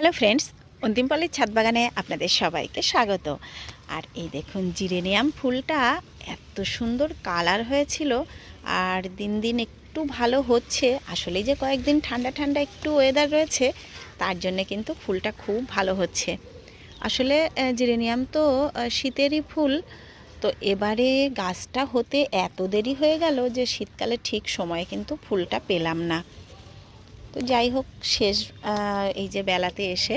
Hello friends অন্তিমপালের ছাদ বাগানে আপনাদের সবাইকে স্বাগত। আর এই দেখুন, জিরেনিয়াম ফুলটা এত সুন্দর কালার হয়েছিল আর দিন দিন একটু ভালো হচ্ছে। আসলে যে কয়েকদিন ঠান্ডা ঠান্ডা একটু ওয়েদার রয়েছে, তার জন্য কিন্তু ফুলটা খুব ভালো হচ্ছে। আসলে জিরেনিয়াম তো শীতেরই ফুল। তো এবারে গাছটা হতে এত দেরি হয়ে গেল যে শীতকালে ঠিক সময়ে কিন্তু ফুলটা পেলাম না। তো যাই হোক, শেষ এই যে বেলাতে এসে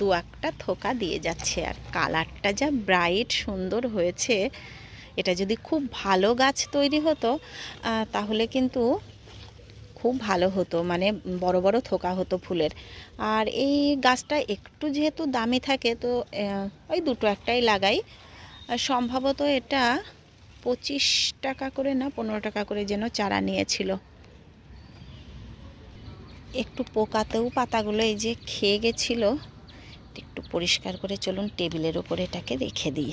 দু একটা থোকা দিয়ে যাচ্ছে আর কালারটা যা ব্রাইট সুন্দর হয়েছে। এটা যদি খুব ভালো গাছ তৈরি হতো তাহলে কিন্তু খুব ভালো হতো মানে বড় বড় থোকা হতো ফুলের। আর এই গাছটা একটু যেহেতু দামি থাকে, তো ওই দুটো একটাই লাগাই। সম্ভবত এটা পঁচিশ টাকা করে না, পনেরো টাকা করে যেন চারা নিয়েছিল। একটু পোকাতেও পাতাগুলো এই যে খেয়ে গেছিল, একটু পরিষ্কার করে চলুন টেবিলের উপরে এটাকে রেখে দিই।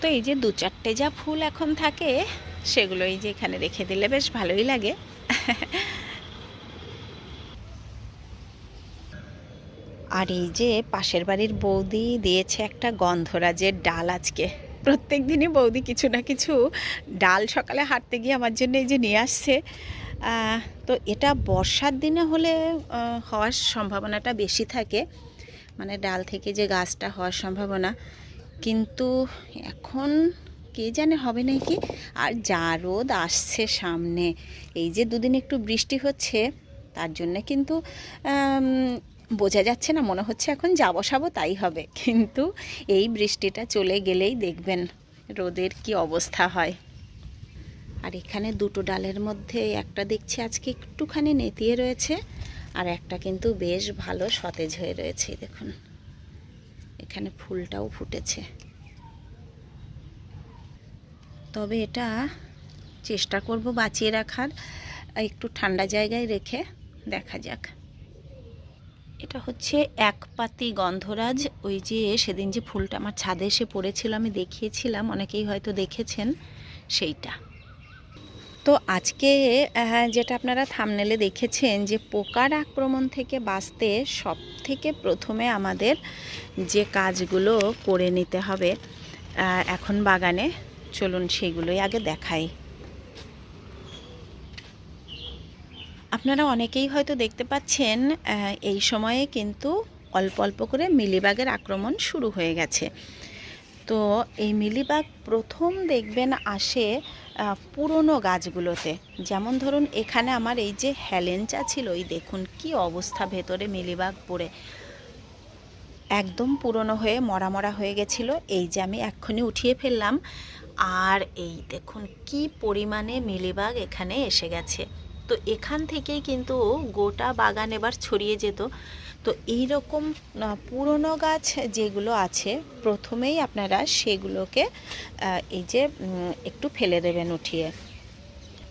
তো এই যে দু চারটে যা ফুল এখন থাকে, সেগুলো এই যে এখানে রেখে দিলে বেশ ভালোই লাগে। আর এই যে পাশের বাড়ির বৌদি দিয়েছে একটা গন্ধরাজের ডাল আজকে। প্রত্যেক দিনই বৌদি কিছু না কিছু ডাল সকালে হাঁটতে গিয়ে আমার জন্য এই যে নিয়ে আসছে। তো এটা বর্ষার দিনে হলে হওয়ার সম্ভাবনাটা বেশি থাকে। মানে ডাল থেকে যে গাছটা হওয়ার সম্ভাবনা। কিন্তু এখন কে জানে হবে নাকি? আর যা রোদ আসছে সামনে, এই যে দুদিন একটু বৃষ্টি হচ্ছে, তার জন্য কিন্তু বোঝা যাচ্ছে না, মনে হচ্ছে এখন যাব সাবো, তাই হবে। কিন্তু এই বৃষ্টিটা চলে গেলেই দেখবেন রোদের কি অবস্থা হয়। আর এখানে দুটো ডালের মধ্যে একটা দেখছি আজকে একটুখানি নেতিয়ে রয়েছে, আর একটা কিন্তু বেশ ভালো সতেজ হয়ে রয়েছে দেখুন। এখানে ফুলটাও ফুটেছে। তবে এটা চেষ্টা করব বাঁচিয়ে রাখার, একটু ঠান্ডা জায়গায় রেখে দেখা যাক। এটা হচ্ছে এক পাতি গন্ধরাজ। ওই যে সেদিন যে ফুলটা আমার ছাদে এসে পড়েছিল, আমি দেখিয়েছিলাম, অনেকেই হয়তো দেখেছেন সেইটা। তো আজকে যেটা আপনারা থামনেলে দেখেছেন যে পোকার আক্রমণ থেকে বাঁচতে সব থেকে প্রথমে আমাদের যে কাজগুলো করে নিতে হবে এখন বাগানে। চলুন সেগুলোই আগে দেখাই। আপনারা অনেকেই হয়তো দেখতে পাচ্ছেন এই সময়ে কিন্তু অল্প অল্প করে মিলিবাগের আক্রমণ শুরু হয়ে গেছে। তো এই মিলিবাগ প্রথম দেখবেন আসে পুরনো গাছগুলোতে। যেমন ধরুন, এখানে আমার এই যে হ্যালেঞ্চা ছিল, এই দেখুন কি অবস্থা ভেতরে মিলিবাগ পড়ে। একদম পুরনো হয়ে মরা মরা হয়ে গেছিল, এই যে আমি এক্ষুনি উঠিয়ে ফেললাম। আর এই দেখুন কি পরিমাণে মিলিবাগ এখানে এসে গেছে। তো এখান থেকেই কিন্তু গোটা বাগান এবার ছড়িয়ে যেত। তো এই রকম পুরনো গাছ যেগুলো আছে, প্রথমেই আপনারা সেগুলোকে এই যে একটু ফেলে দেবেন উঠিয়ে।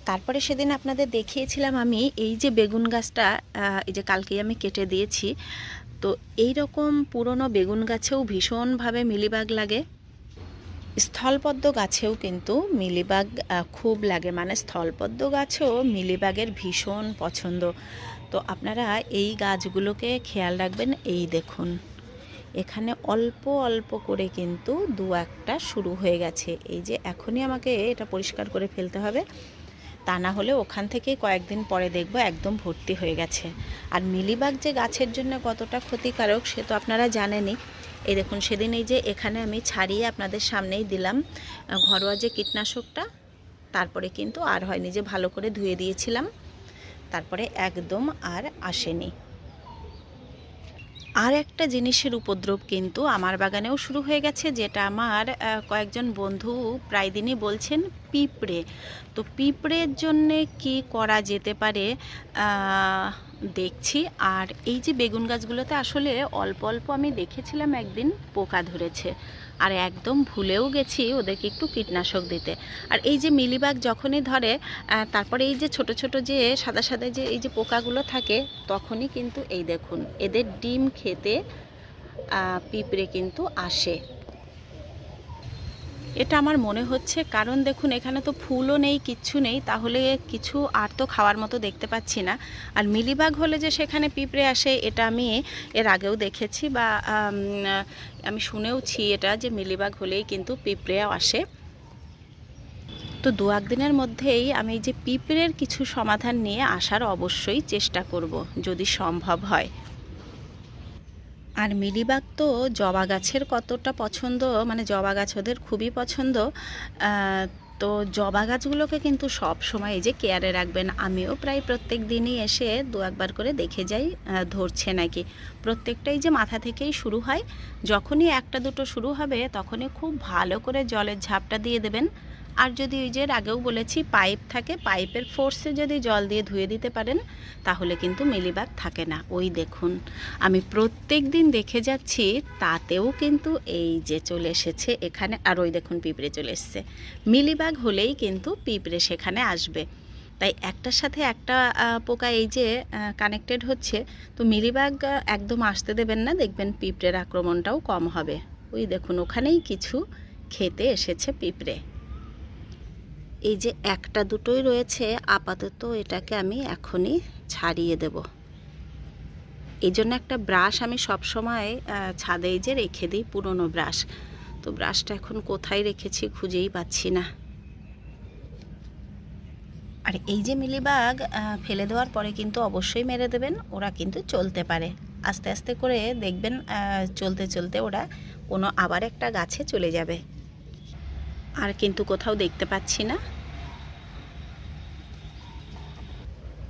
তারপরে সেদিন আপনাদের দেখিয়েছিলাম আমি, এই যে বেগুন গাছটা এই যে কালকেই আমি কেটে দিয়েছি। তো এই রকম পুরনো বেগুন গাছেও ভীষণভাবে মিলিবাগ লাগে। স্থলপদ্ম গাছেও কিন্তু মিলিবাগ খুব লাগে। মানে স্থলপদ্ম গাছেও মিলিবাগের ভীষণ পছন্দ। তো আপনারা এই গাছগুলোকে খেয়াল রাখবেন। এই দেখুন, এখানে অল্প অল্প করে কিন্তু দু একটা শুরু হয়ে গেছে। এই যে এখনই আমাকে এটা পরিষ্কার করে ফেলতে হবে। তা না হলে ওখান থেকেই কয়েকদিন পরে দেখব একদম ভর্তি হয়ে গেছে। আর মিলিবাগ যে গাছের জন্য কতটা ক্ষতিকারক, সে তো আপনারা জানেনই। এই দেখুন, সেদিন এই যে এখানে আমি ছাড়িয়ে আপনাদের সামনেই দিলাম ঘরোয়া যে কীটনাশকটা, তারপরে কিন্তু আর হয়নি যে ভালো করে ধুয়ে দিয়েছিলাম, তারপরে একদম আর আসেনি। আর একটা জিনিসের উপদ্রব কিন্তু আমার বাগানেও শুরু হয়ে গেছে, যেটা আমার কয়েকজন বন্ধু প্রায় দিনই বলছেন পিঁপড়ে। তো পিঁপড়ের জন্যে কি করা যেতে পারে? দেখছি। আর এই যে বেগুন গাছগুলোতে আসলে অল্প অল্প আমি দেখেছিলাম একদিন পোকা ধরেছে। আর একদম ভুলেও গেছি ওদেরকে একটু কীটনাশক দিতে। আর এই যে মিলিবাগ যখনই ধরে তারপরে এই যে ছোট ছোট যে সাদা সাদা যে এই যে পোকাগুলো থাকে, তখনই কিন্তু এই দেখুন, এদের ডিম খেতে পিঁপড়ে কিন্তু আসে। এটা আমার মনে হচ্ছে, কারণ দেখুন, এখানে তো ফুলও নেই, কিচ্ছু নেই, তাহলে কিছু আর তো খাওয়ার মতো দেখতে পাচ্ছি না। আর মিলিবাগ হলে যে সেখানে পিঁপড়ে আসে, এটা আমি এর আগেও দেখেছি বা, আমি শুনেওছি এটা যে মিলিবাগ হলেই কিন্তু পিঁপড়েও আসে। তো দু একদিনের মধ্যেই আমি যে পিঁপড়ের কিছু সমাধান নিয়ে আসার অবশ্যই চেষ্টা করব, যদি সম্ভব হয়। আর মিলিবাগ তো জবা গাছের কতটা পছন্দ মানে জবা গাছ ওদের খুবই পছন্দ। তো জবা গাছগুলোকে কিন্তু সব সময় এই যে কেয়ারে রাখবেন। আমিও প্রায় প্রত্যেক দিনই এসে দু একবার করে দেখে যাই ধরছে নাকি। প্রত্যেকটাই যে মাথা থেকেই শুরু হয়, যখনই একটা দুটো শুরু হবে, তখনই খুব ভালো করে জলের ঝাপটা দিয়ে দেবেন। আর যদি ওই যে আগেও বলেছি পাইপ থাকে, পাইপের ফোর্সে যদি জল দিয়ে ধুয়ে দিতে পারেন, তাহলে কিন্তু মিলিবাগ থাকে না। ওই দেখুন, আমি প্রত্যেক দিন দেখে যাচ্ছি, তাতেও কিন্তু এই যে চলে এসেছে এখানে, আর ওই দেখুন পিঁপড়ে চলে এসছে। মিলিবাগ হলেই কিন্তু পিঁপড়ে সেখানে আসবে। তাই একটার সাথে একটা পোকা এই যে কানেক্টেড হচ্ছে, তো মিলিবাগ একদম আসতে দেবেন না, দেখবেন পিঁপড়ের আক্রমণটাও কম হবে। ওই দেখুন, ওখানেই কিছু খেতে এসেছে পিঁপড়ে। এই যে একটা দুটোই রয়েছে, আপাতত এটাকে আমি এখনই ছাড়িয়ে দেব। এই জন্য একটা ব্রাশ আমি সবসময় ছাদে যে রেখে দিই পুরনো ব্রাশ। তো ব্রাশটা এখন কোথায় রেখেছি খুঁজেই পাচ্ছি না। আর এই যে মিলিবাগ ফেলে দেওয়ার পরে কিন্তু অবশ্যই মেরে দেবেন, ওরা কিন্তু চলতে পারে। আস্তে আস্তে করে দেখবেন চলতে চলতে ওরা কোনো আবার একটা গাছে চলে যাবে। আর কিন্তু কোথাও দেখতে পাচ্ছি না।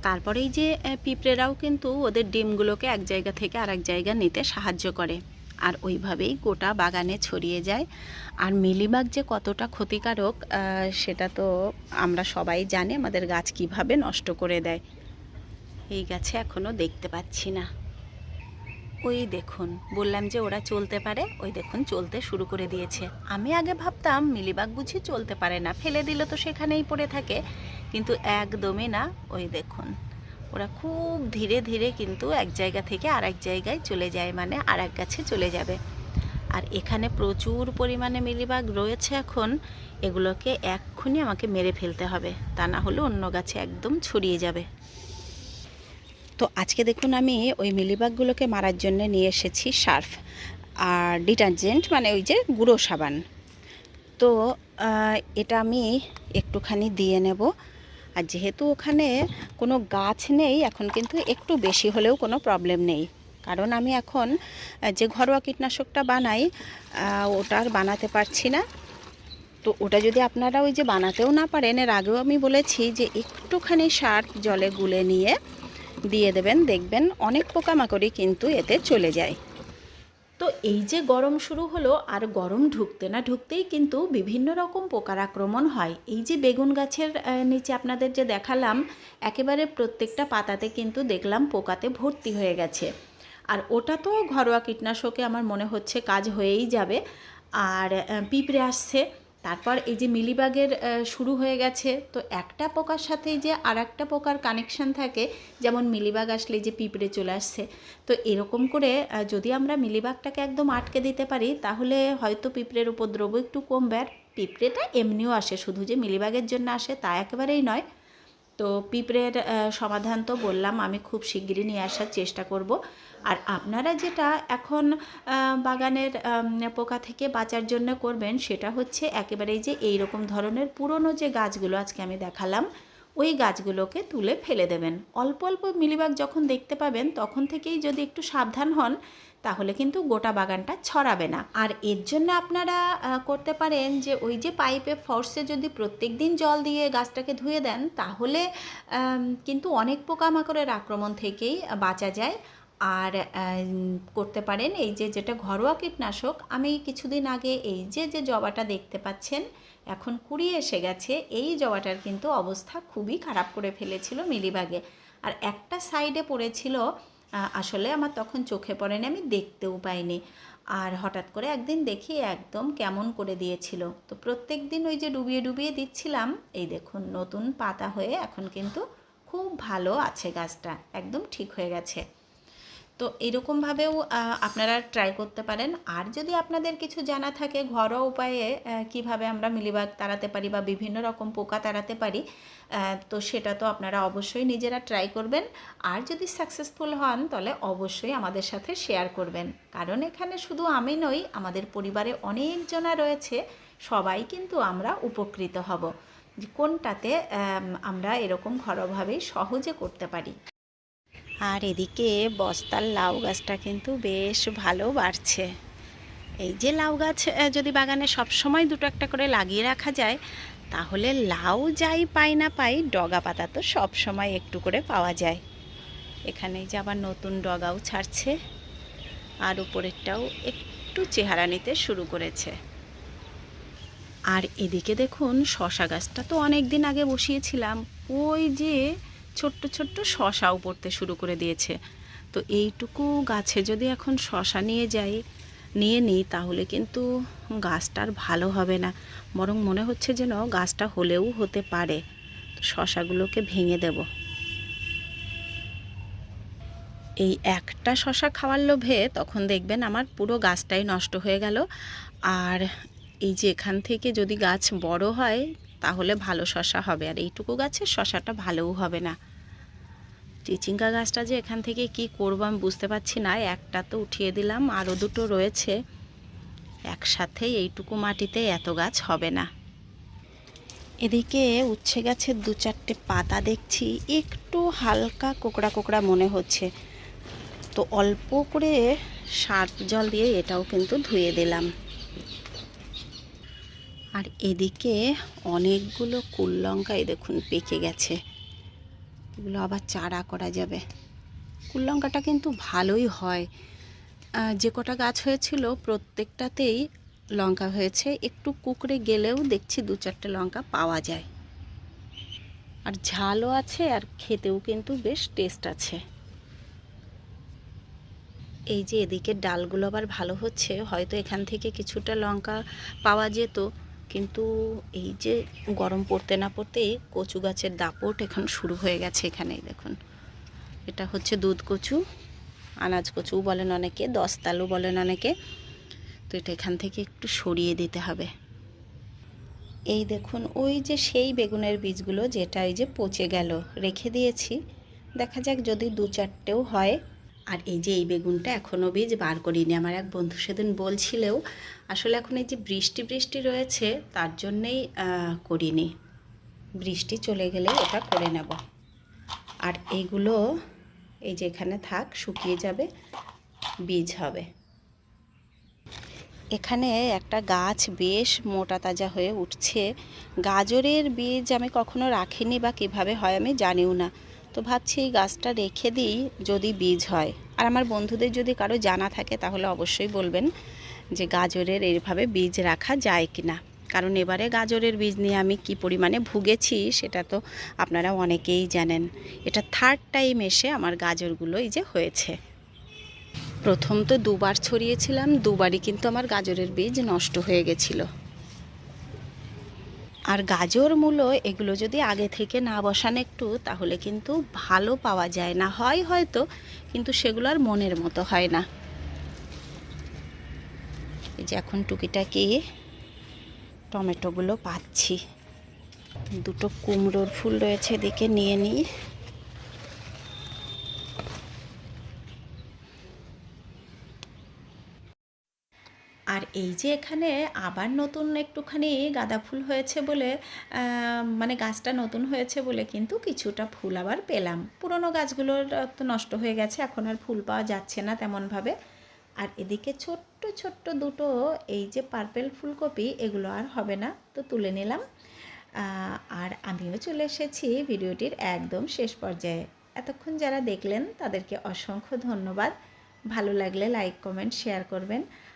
তারপরেই যে পিঁপড়েরাও কিন্তু ওদের ডিমগুলোকে এক জায়গা থেকে আরেক জায়গা নিতে সাহায্য করে। আর ওইভাবেই গোটা বাগানে ছড়িয়ে যায়। আর মিলিবাগ যে কতটা ক্ষতিকারক সেটা তো আমরা সবাই জানি, আমাদের গাছ কীভাবে নষ্ট করে দেয়। এই গাছে এখনও দেখতে পাচ্ছি না। ওই দেখুন, বললাম যে ওরা চলতে পারে, ওই দেখুন চলতে শুরু করে দিয়েছে। আমি আগে ভাবতাম মিলিবাগ বুঝি চলতে পারে না, ফেলে দিলে তো সেখানেই পড়ে থাকে, কিন্তু একদমই না, ওই দেখুন। ওরা খুব ধীরে ধীরে কিন্তু এক জায়গা থেকে আর এক জায়গায় চলে যায় মানে আর এক গাছে চলে যাবে। আর এখানে প্রচুর পরিমাণে মিলিবাগ রয়েছে এখন, এগুলোকে এক্ষুনি আমাকে মেরে ফেলতে হবে, তা না হলে অন্য গাছে একদম ছড়িয়ে যাবে। তো আজকে দেখুন আমি ওই মিলিবাগগুলোকে মারার জন্য নিয়ে এসেছি সার্ফ আর ডিটারজেন্ট মানে ওই যে গুঁড়ো সাবান। তো এটা আমি একটুখানি দিয়ে নেব। আর যেহেতু ওখানে কোনো গাছ নেই এখন কিন্তু একটু বেশি হলেও কোনো প্রবলেম নেই। কারণ আমি এখন যে ঘরোয়া কীটনাশকটা বানাই আহ, ওটা আর বানাতে পারছি না। তো ওটা যদি আপনারা ওই যে বানাতেও না পারেন এর আগেও আমি বলেছি যে একটুখানি সার জলে গুলে নিয়ে দিয়ে দেবেন, দেখবেন অনেক পোকামাকড়ই কিন্তু এতে চলে যায়। তো এই যে গরম শুরু হলো, আর গরম ঢুকতে না ঢুকতেই কিন্তু বিভিন্ন রকম পোকার আক্রমণ হয়। এই যে বেগুন গাছের নিচে আপনাদের যে দেখালাম, একেবারে প্রত্যেকটা পাতাতে কিন্তু দেখলাম পোকাতে ভর্তি হয়ে গেছে। আর ওটা তো ঘরোয়া কীটনাশকে আমার মনে হচ্ছে কাজ হয়েই যাবে। আর পিঁপড়ে আসছে তারপর এই যে মিলিবাগের শুরু হয়ে গেছে, তো একটা পোকার সাথেই যে আর একটা পোকার কানেকশান থাকে, যেমন মিলিবাগ আসলে যে পিঁপড়ে চলে আসছে। তো এরকম করে যদি আমরা মিলিবাগটাকে একদম আটকে দিতে পারি, তাহলে হয়তো পিঁপড়ের উপদ্রব একটু কমবে। আর পিঁপড়েটা এমনিও আসে, শুধু যে মিলিবাগের জন্য আসে তা একেবারেই নয়। তো পিঁপড়ের সমাধান তো বললাম, আমি খুব শিগগিরই নিয়ে আসার চেষ্টা করব। আর আপনারা যেটা এখন বাগানের পোকা থেকে বাঁচার জন্য করবেন, সেটা হচ্ছে একেবারেই যে এই রকম ধরনের পুরনো যে গাছগুলো আজকে আমি দেখালাম, ওই গাছগুলোকে তুলে ফেলে দেবেন। অল্প অল্প মিলিবাগ যখন দেখতে পাবেন, তখন থেকেই যদি একটু সাবধান হন তাহলে কিন্তু গোটা বাগানটা ছড়াবে না। আর এর জন্য আপনারা করতে পারেন যে ওই যে পাইপে ফর্সে যদি প্রত্যেক দিন জল দিয়ে গাছটাকে ধুয়ে দেন, তাহলে কিন্তু অনেক পোকামাকড়ের আক্রমণ থেকেই বাঁচা যায়। আর করতে পারেন এই যে যেটা ঘরোয়া কীটনাশক, আমি কিছুদিন আগে এই যে যে জবাটা দেখতে পাচ্ছেন, এখন কুড়িয়ে এসে গেছে, এই জবাটার কিন্তু অবস্থা খুবই খারাপ করে ফেলেছিল মিলিবাগে। আর একটা সাইডে পড়েছিল আসলে আমার তখন চোখে পড়েনি, আমি দেখতেও পাইনি। আর হঠাৎ করে একদিন দেখি একদম কেমন করে দিয়েছিল। তো প্রত্যেক দিন ওই যে ডুবিয়ে ডুবিয়ে দিচ্ছিলাম, এই দেখুন নতুন পাতা হয়ে এখন কিন্তু খুব ভালো আছে গাছটা, একদম ঠিক হয়ে গেছে। তো এরকমভাবেও আপনারা ট্রাই করতে পারেন। আর যদি আপনাদের কিছু জানা থাকে ঘরোয়া উপায়ে কীভাবে আমরা মিলিবাগ তাড়াতে পারি বা বিভিন্ন রকম পোকা তাড়াতে পারি তো সেটা তো আপনারা অবশ্যই নিজেরা ট্রাই করবেন। আর যদি সাকসেসফুল হন, তাহলে অবশ্যই আমাদের সাথে শেয়ার করবেন। কারণ এখানে শুধু আমি নই, আমাদের পরিবারে অনেকজনা রয়েছে, সবাই কিন্তু আমরা উপকৃত হব। কোনটাতে আমরা এরকম ঘরোয়াভাবেই সহজে করতে পারি। আর এদিকে বস্তার লাউ গাছটা কিন্তু বেশ ভালো বাড়ছে। এই যে লাউ গাছ যদি বাগানে সব সময় দুটো একটা করে লাগিয়ে রাখা যায়, তাহলে লাউ যাই পাই না পাই, ডগা পাতা তো সব সময় একটু করে পাওয়া যায়। এখানে যে আবার নতুন ডগাও ছাড়ছে, আর উপরেরটাও একটু চেহারা নিতে শুরু করেছে। আর এদিকে দেখুন, শশা গাছটা তো অনেক দিন আগে বসিয়েছিলাম। ওই যে ছোট্ট ছোট্ট শশাও পড়তে শুরু করে দিয়েছে। তো এইটুকু গাছে যদি এখন শশা নিয়ে যাই, নিয়ে নিই, তাহলে কিন্তু গাছটার ভালো হবে না। বরং মনে হচ্ছে যেন গাছটা হলেও হতে পারে। শশাগুলোকে ভেঙে দেব। এই একটা শশা খাওয়ার লোভে তখন দেখবেন আমার পুরো গাছটাই নষ্ট হয়ে গেল। আর এই যে এখান থেকে যদি গাছ বড় হয়, তাহলে ভালো শশা হবে। আর এইটুকু গাছের শশাটা ভালোও হবে না। চিচিঙ্গা গাছটা যে এখান থেকে কি করব আমি বুঝতে পারছি না। একটা তো উঠিয়ে দিলাম, আরও দুটো রয়েছে। একসাথে এইটুকু মাটিতে এত গাছ হবে না। এদিকে উচ্ছে গাছের দু চারটে পাতা দেখছি, একটু হালকা কোকড়া কোকড়া মনে হচ্ছে। তো অল্প করে সার্ফ জল দিয়ে এটাও কিন্তু ধুয়ে দিলাম। আর এদিকে অনেকগুলো কুল লঙ্কা এই দেখুন পেকে গেছে। এগুলো আবার চারা করা যাবে। কুল লঙ্কাটা কিন্তু ভালোই হয়। যে কটা গাছ হয়েছিল, প্রত্যেকটাতেই লঙ্কা হয়েছে। একটু কুকড়ে গেলেও দেখছি দু চারটে লঙ্কা পাওয়া যায়। আর ঝালও আছে, আর খেতেও কিন্তু বেশ টেস্ট আছে। এই যে এদিকে ডালগুলো আবার ভালো হচ্ছে, হয়তো এখান থেকে কিছুটা লঙ্কা পাওয়া যেত। কিন্তু এই যে গরম পড়তে না পড়তেই কচু গাছের দাপট এখন শুরু হয়ে গেছে এখানে দেখুন। এটা হচ্ছে দুধ কচু, আনাজ কচু বলেন অনেকে দশতালু বলেন অনেকে। তো এটা এখান থেকে একটু সরিয়ে দিতে হবে। এই দেখুন, ওই যে সেই বেগুনের বীজগুলো যেটা এই যে পচে গেল, রেখে দিয়েছি। দেখা যাক যদি দু চারটেও হয় আর এই যে এই বেগুনটা এখনও বীজ বার করিনি। আমার এক বন্ধু সেদিন বলছিলেও, আসলে এখন এই যে বৃষ্টি বৃষ্টি রয়েছে, তার জন্যেই করিনি। বৃষ্টি চলে গেলে ওটা করে নেব। আর এইগুলো এই যে এখানে থাক, শুকিয়ে যাবে, বীজ হবে। এখানে একটা গাছ বেশ মোটা তাজা হয়ে উঠছে। গাজরের বীজ আমি কখনো রাখিনি বা কীভাবে হয় আমি জানিও না। তো ভাবছি এই গাছটা রেখে দিই যদি বীজ হয়। আর আমার বন্ধুদের যদি কারও জানা থাকে তাহলে অবশ্যই বলবেন যে গাজরের এইভাবে বীজ রাখা যায় কি না কারণ এবারে গাজরের বীজ নিয়ে আমি কি পরিমাণে ভুগেছি সেটা তো আপনারা অনেকেই জানেন। এটা থার্ড টাইম এসে আমার গাজরগুলো এই যে হয়েছে। প্রথম তো দুবার ছড়িয়েছিলাম, দুবারই কিন্তু আমার গাজরের বীজ নষ্ট হয়ে গেছিল। আর গাজর মূলো, এগুলো যদি আগে থেকে না বসান একটু, তাহলে কিন্তু ভালো পাওয়া যায় না। হয় হয়তো, কিন্তু সেগুলো আর মনের মতো হয় না। এই যে এখন টুকিটাকি টমেটোগুলো পাচ্ছি। দুটো কুমড়োর ফুল রয়েছে, এদিকে নিয়ে নিই আর এই যে এখানে আবার নতুন একটুখানি গাঁদা ফুল হয়েছে বলে মানে গাছটা নতুন হয়েছে বলে কিন্তু কিছুটা ফুল আবার পেলাম। পুরনো গাছগুলোর তো নষ্ট হয়ে গেছে, এখন আর ফুল পাওয়া যাচ্ছে না তেমনভাবে। আর এদিকে ছোট্ট ছোট্ট দুটো এই যে পার্পেল ফুলকপি, এগুলো আর হবে না, তো তুলে নিলাম। আর আমিও চলে এসেছি ভিডিওটির একদম শেষ পর্যায়ে। এতক্ষণ যারা দেখলেন তাদেরকে অসংখ্য ধন্যবাদ। ভালো লাগলে লাইক, কমেন্ট, শেয়ার করবেন।